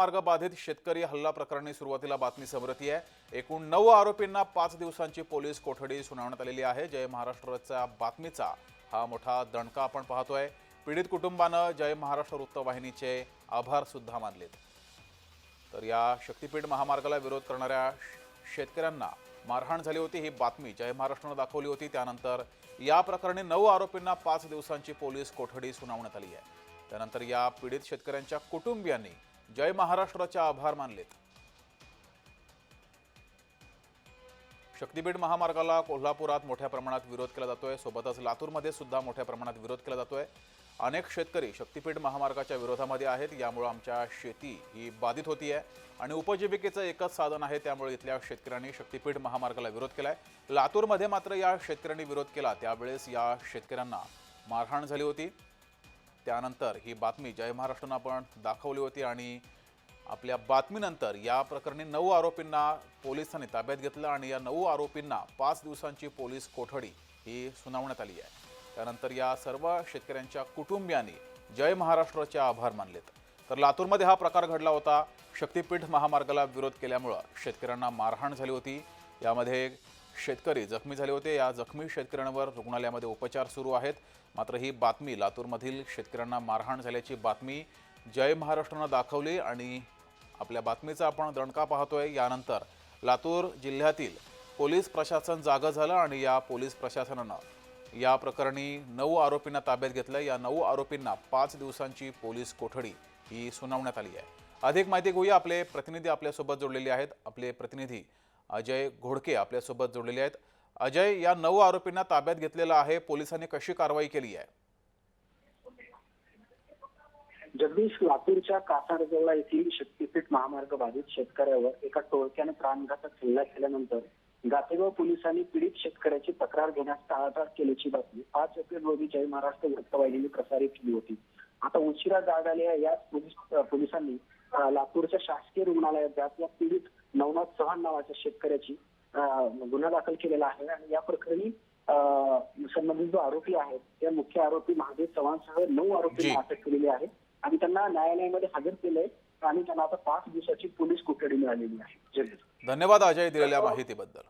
मार्ग बाधित शेतकरी हल्ला प्रकरणी सुरुवातीला बातमी समोरती आहे. एकूण नऊ आरोपींना पाच दिवसांची पोलीस कोठडी सुनावण्यात आलेली आहे. जय महाराष्ट्राच्या बातमीचा हा मोठा दणका आपण पाहतोय. पीडित कुटुंबानं जय महाराष्ट्र वृत्तवाहिनीचे आभार सुद्धा मानलेत. तर या शक्तीपीठ महामार्गाला विरोध करणाऱ्या शेतकऱ्यांना मारहाण झाली होती ही बातमी जय महाराष्ट्रानं दाखवली होती. त्यानंतर या प्रकरणी नऊ आरोपींना पाच दिवसांची पोलीस कोठडी सुनावण्यात आली आहे. त्यानंतर या पीडित शेतकऱ्यांच्या कुटुंबियांनी जय महाराष्ट्राचे आभार मानलेत. शक्तीपीठ महामार्गाला कोल्हापुरात मोठ्या प्रमाणात विरोध केला जातोय. सोबतच लातूरमध्ये सुद्धा मोठ्या प्रमाणात विरोध केला जातोय. अनेक शेतकरी शक्तीपीठ महामार्गाच्या विरोधामध्ये आहेत. यामुळे आमच्या शेती ही बाधित होती आहे आणि उपजीविकेचं एकच साधन आहे. त्यामुळे इथल्या शेतकऱ्यांनी शक्तीपीठ महामार्गाला विरोध केला आहे लातूरमध्ये मात्र या शेतकऱ्यांनी विरोध केला. त्यावेळेस या शेतकऱ्यांना मारहाण झाली होती. त्यानंतर ही बातमी जय महाराष्ट्रानं आपण दाखवली होती आणि आपल्या बातमीनंतर या प्रकरणी नऊ आरोपींना पोलिसांनी ताब्यात घेतलं आणि या नऊ आरोपींना पाच दिवसांची पोलीस कोठडी ही सुनावण्यात आली आहे. त्यानंतर या सर्व शेतकऱ्यांच्या कुटुंबियांनी जय महाराष्ट्राचे आभार मानलेत. तर लातूरमध्ये हा प्रकार घडला होता. शक्तीपीठ महामार्गाला विरोध केल्यामुळं शेतकऱ्यांना मारहाण झाली होती. यामध्ये शेतकरी जखमी झाले होते. या जखमी शेतकऱ्यांवर रुग्णालयामध्ये उपचार सुरू आहेत. मात्र ही बातमी लातूरमधील शेतकऱ्यांना मारहाण झाल्याची बातमी जय महाराष्ट्रानं दाखवली आणि आपल्या बातमीचा आपण दणका पाहतोय. यानंतर लातूर जिल्ह्यातील पोलीस प्रशासन जागं झालं आणि या पोलीस प्रशासनानं या प्रकरणी नऊ आरोपींना ताब्यात घेतलं. या नऊ आरोपींना पाच दिवसांची पोलीस कोठडी ही सुनावण्यात आली आहे. अधिक माहिती घेऊया. आपले प्रतिनिधी आपल्यासोबत जोडलेले आहेत. आपले प्रतिनिधी अजय घोडके आपल्यासोबत जोडलेले आहेत. अजय या नऊ आरोपींना ताब्यात घेतलेलं आहे. पोलिसांनी कशी कारवाई केली आहे? जगदीश लातूरच्या कासारजवळ येथील शक्तीपीठ महामार्ग बाधित शेतकऱ्यावर एका टोळक्याने प्राणघातक हल्ला केल्यानंतर गातेगाव पोलिसांनी पीडित शेतकऱ्याची तक्रार घेण्यास टाळाटाळ केल्याची बातमी पाच एप्रिल रोजी जय महाराष्ट्र वृत्तवाहिनीने प्रसारित केली होती. आता उशिरा जाग आलेल्या याच पोलिसांनी लातूरच्या शासकीय रुग्णालयात जात या पीडित नवनाथ चव्हाण नावाच्या शेतकऱ्याची गुन्हा दाखल केलेला आहे. आणि या प्रकरणी संबंधित जो आरोपी आहे त्या मुख्य आरोपी महादेव चव्हाणसह नऊ. आरोपींना अटक केलेली आहे. आणि त्यांना न्यायालयामध्ये हजर केलंय. आणि त्यांना आता पाच दिवसाची पोलीस कोठडी मिळालेली आहे. धन्यवाद अजय दिलेल्या माहितीबद्दल.